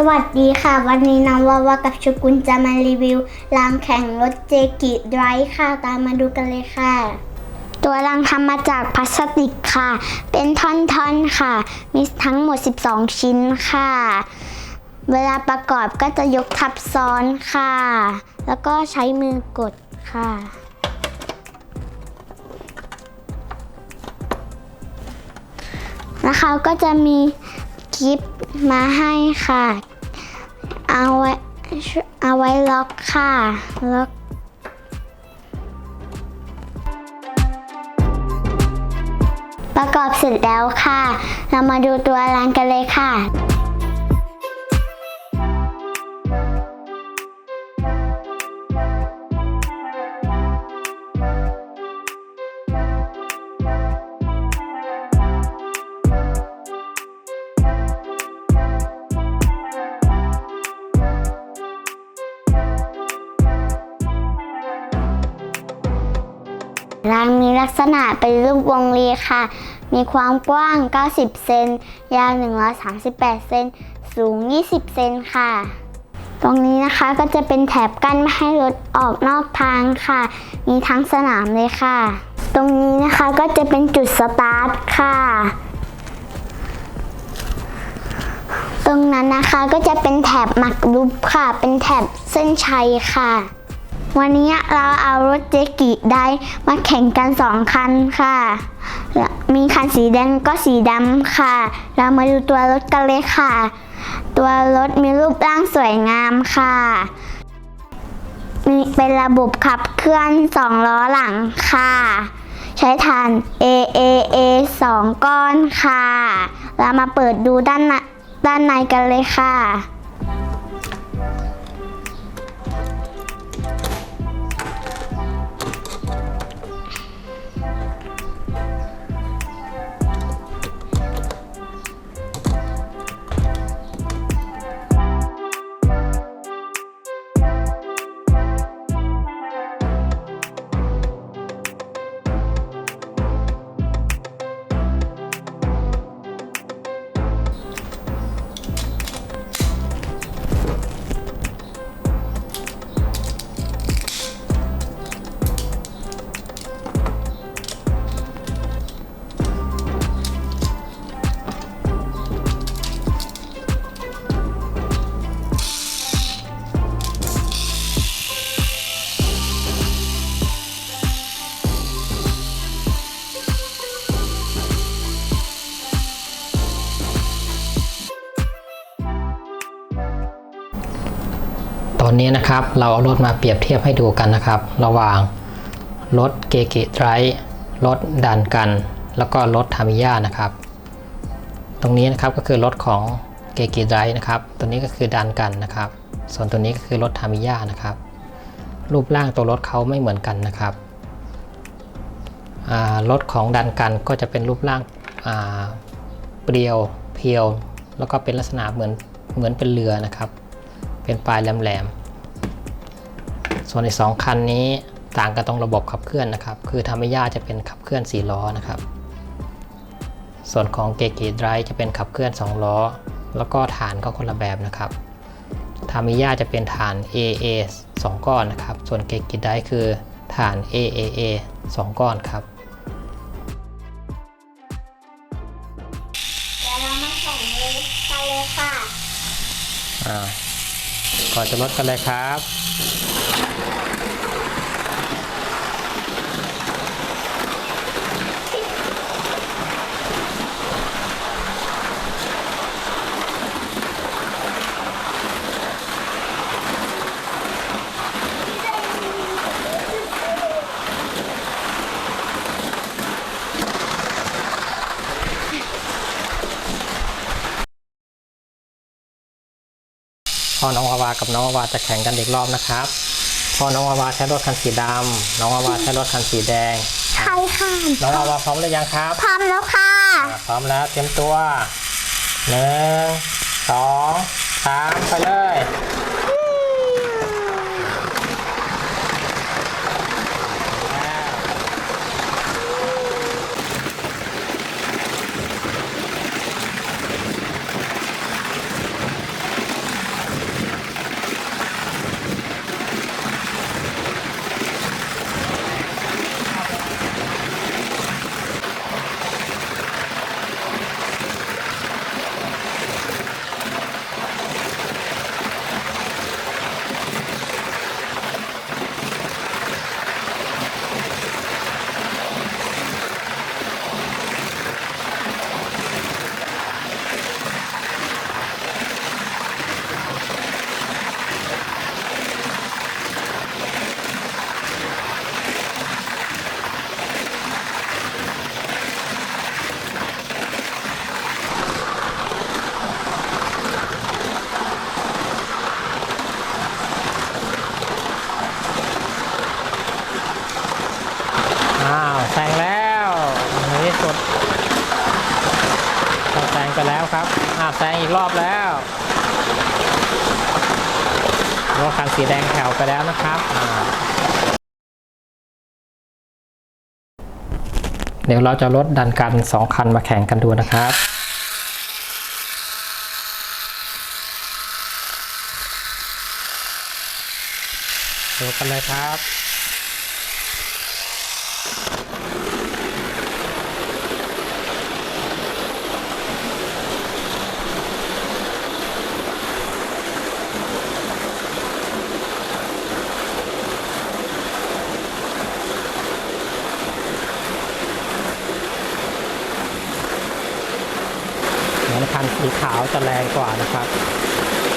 สวัสดีค่ะ วันนี้น้องวาวากับชุกุลจะมารีวิวรางแข่งรถเจกิไดรฟ์ค่ะ ตามมาดูกันเลยค่ะ ตัวรางทำมาจากพลาสติกค่ะ เป็นท่อนๆค่ะ มีทั้งหมด 12 ชิ้นค่ะ เวลาประกอบก็จะยกทับซ้อนค่ะ แล้วก็ใช้มือกดค่ะแล้วเขาก็จะมีกิฟ มาให้ค่ะ เอาไว้เอาไว้ล็อกค่ะล็อกประกอบเสร็จแล้วค่ะ เรามาดูตัวรังกันเลยค่ะ ลักษณะเป็นรูปวงรีค่ะ มีความกว้าง 90 เซน ยาว 138 เซน สูง 20 เซนค่ะ ตรงนี้นะคะก็จะเป็นแถบกั้นไม่ให้รถออกนอกทางค่ะ มีทั้งสนามเลยค่ะ ตรงนี้นะคะก็จะเป็นจุดสตาร์ทค่ะ ตรงนั้นนะคะก็จะเป็นแถบหมักรุปค่ะ เป็นแถบเส้นชัยค่ะ วันนี้เราเอารถเจกิได้มาแข่งกันสองคันค่ะ มีคันสีแดงก็สีดำค่ะ เรามาดูตัวรถกันเลยค่ะ ตัวรถมีรูปร่างสวยงามค่ะ มีเป็นระบบขับเคลื่อนสองล้อหลังค่ะ ใช้ฐาน AAA 2ก้อนค่ะ เรามาเปิดดูด้านด้านในกันเลยค่ะ นี้นะครับเราเอารถมาเปรียบเทียบให้ดูกันนะครับ ระหว่างรถเกกิไ i ร์รถดันกัน แล้วก็รถทามิยานะครับ ตรงนี้นะครับก็คือรถของเกกิไ i ร์นะครับ ตัวนี้ก็คือดันกันนะครับ ส่วนตัวนี้ก็คือรถทามิยานะครับ รูปร่างตัวรถเขาไม่เหมือนกันนะครับรถของดันกันก็จะเป็นรูปร่างาเปรียวเพียว แล้วก็เป็นลักษณะเหมือนเหมือนเป็นเรือนะครับ เป็นปลายแหลมๆ ส่วนในสองคันนี้ต่างกันตรงระบบขับเคลื่อนนะครับ คือทามิยาจะเป็นขับเคลื่อน 4 ล้อนะครับ ส่วนของเกกิไดรจะเป็นขับเคลื่อน 2 ล้อ แล้วก็ฐานก็คนละแบบนะครับทามิยาจะเป็นฐาน AA 2 ก้อนนะครับ ส่วนเกกิไดรคือฐาน AAA 2 ก้อนครับเดี๋ยวเรามาแข่งเลยกันเลยค่ะอ่าก่อนจะลดกันเลยครับ พอน้องวาวากับน้องวาวาจะแข่งกันอีกรอบนะครับ พ่อน้องวาวาใช้รถคันสีดำน้องวาวาใช้รถคันสีแดง ใช่ค่ะน้องวาวาพร้อมหรือยังครับ พร้อมแล้วค่ะอ่าพร้อมแล้วเตรียมตัวหนึ่งสองสามไปเลย แซงอีกรอบแล้วรถคันสีแดงแถวไปแล้วนะครับเดี๋ยวเราจะลดดันกันสองคันมาแข่งกันดูนะครับดูกันเลยครับ คันสีขาวจะแรงกว่านะครับ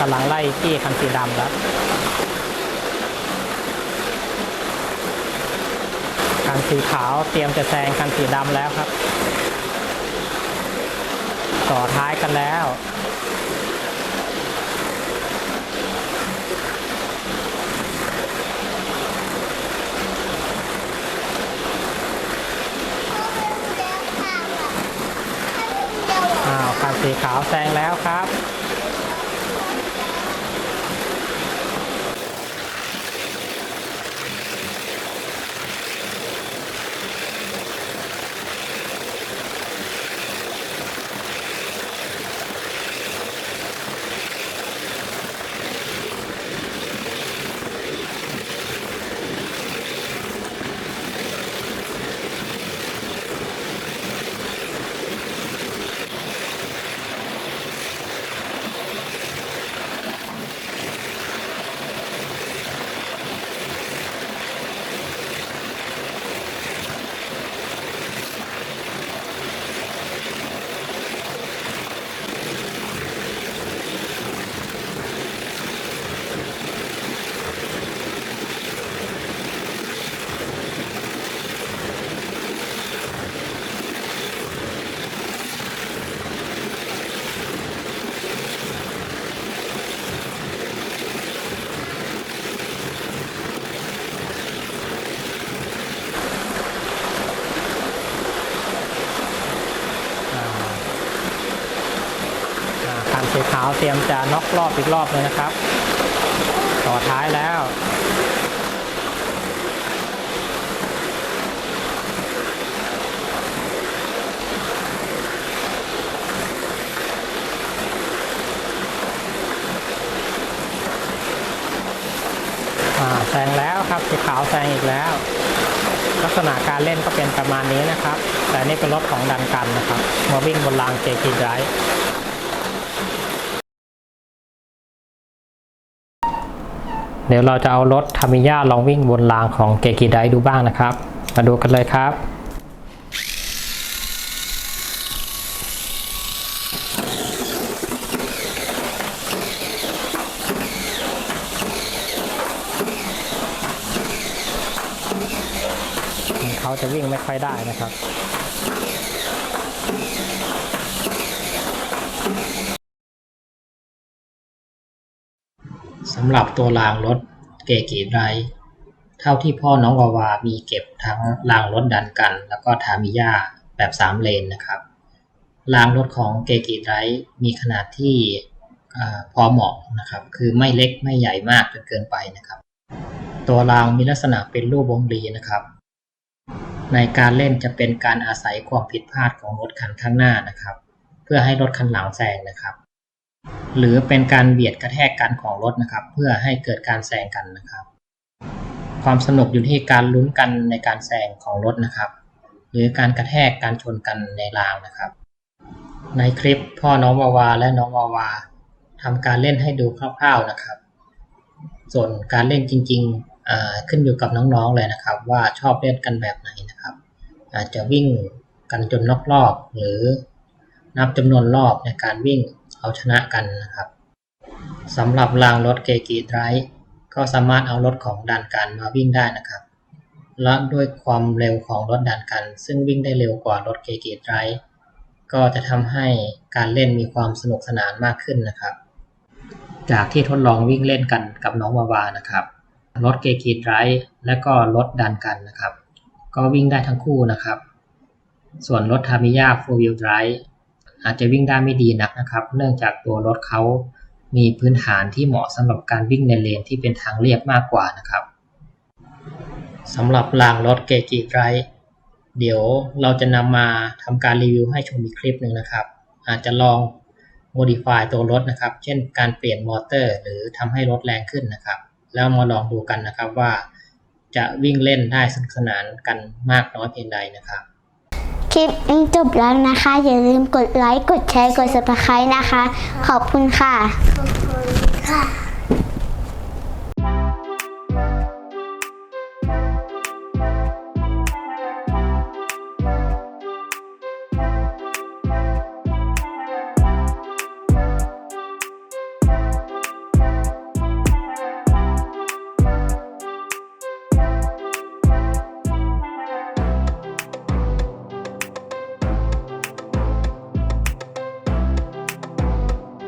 กำลังไล่ที่คันสีดำแล้วคันสีขาวเตรียมจะแซงคันสีดำแล้วครับ ต่อท้ายกันแล้ว อ้าว คันสีขาวแซงแล้วครับ เตรียมจะน็อกรอบอีกรอบเลยนะครับ ต่อท้ายแล้ว แซงแล้วครับสีขาวแซงอีกแล้ว ลักษณะการเล่นก็เป็นประมาณนี้นะครับ แต่นี่เป็นรถของดันกันนะครับ มาวิ่งบนรางเจกีไดร์ เดี๋ยวเราจะเอารถทามิยาลองวิ่งบนรางของเกกีไดดูบ้างนะครับ มาดูกันเลยครับเขาจะวิ่งไม่ค่อยได้นะครับ สำหรับตัวรางรถเกกีไรเท่าที่พ่อน้องวาวามีเก็บทั้งรางรถดันกัน แล้วก็ทามิยาแบบ3เลนนะครับรางรถของเกกีไรมีขนาดที่พอเหมาะนะครับ คือไม่เล็กไม่ใหญ่มากจนเกินไปนะครับ ตัวรางมีลักษณะเป็นรูปวงรีนะครับ ในการเล่นจะเป็นการอาศัยความผิดพลาดของรถคันข้างหน้านะครับ เพื่อให้รถคันหลังแซงนะครับ หรือเป็นการเบียดกระแทกกันของรถนะครับ เพื่อให้เกิดการแซงกันนะครับ ความสนุกอยู่ที่การลุ้นกันในการแซงของรถนะครับ หรือการกระแทกการชนกันในรางนะครับ ในคลิปพ่อน้องวาวาและน้องวาวาทำการเล่นให้ดูคร่าวๆนะครับ ส่วนการเล่นจริงๆขึ้นอยู่กับน้องๆเลยนะครับ ว่าชอบเล่นกันแบบไหนนะครับ อาจจะวิ่งกันจนนอกรอบหรือนับจำนวนรอบในการวิ่ง เอาชนะกันนะครับสำหรับรางรถเกกีไดรก็สามารถเอารถของดันกันมาวิ่งได้นะครับ และด้วยความเร็วของรถดันกัน ซึ่งวิ่งได้เร็วกว่ารถเกกีไดรก็จะทำให้การเล่นมีความสนุกสนานมากขึ้นนะครับ จากที่ทดลองวิ่งเล่นกันกับน้องวาวานะครับรถเกกีไดรและก็รถดันกันนะครับ ก็วิ่งได้ทั้งคู่นะครับ ส่วนรถทามิยา4 Wheel Drive อาจจะวิ่งได้ไม่ดีนักนะครับ เนื่องจากตัวรถเขามีพื้นฐานที่เหมาะสำหรับการวิ่งในเลนที่เป็นทางเรียบมากกว่านะครับสำหรับรางรถเกจิไรเดี๋ยวเราจะนำมาทำการรีวิวให้ชมอีกคลิปหนึ่งนะครับ อาจจะลอง modify ตัวรถนะครับ เช่นการเปลี่ยนมอเตอร์ หรือทำให้รถแรงขึ้นนะครับ แล้วมาลองดูกันนะครับว่าจะวิ่งเล่นได้สนุกสนานกันมากน้อยเพียงใดนะครับ ลิปนี้จบแล้วนะคะ อย่าลืมกดไลค์ กดแชร์ กด subscribe นะคะ ขอบคุณค่ะ ขอบคุณค่ะ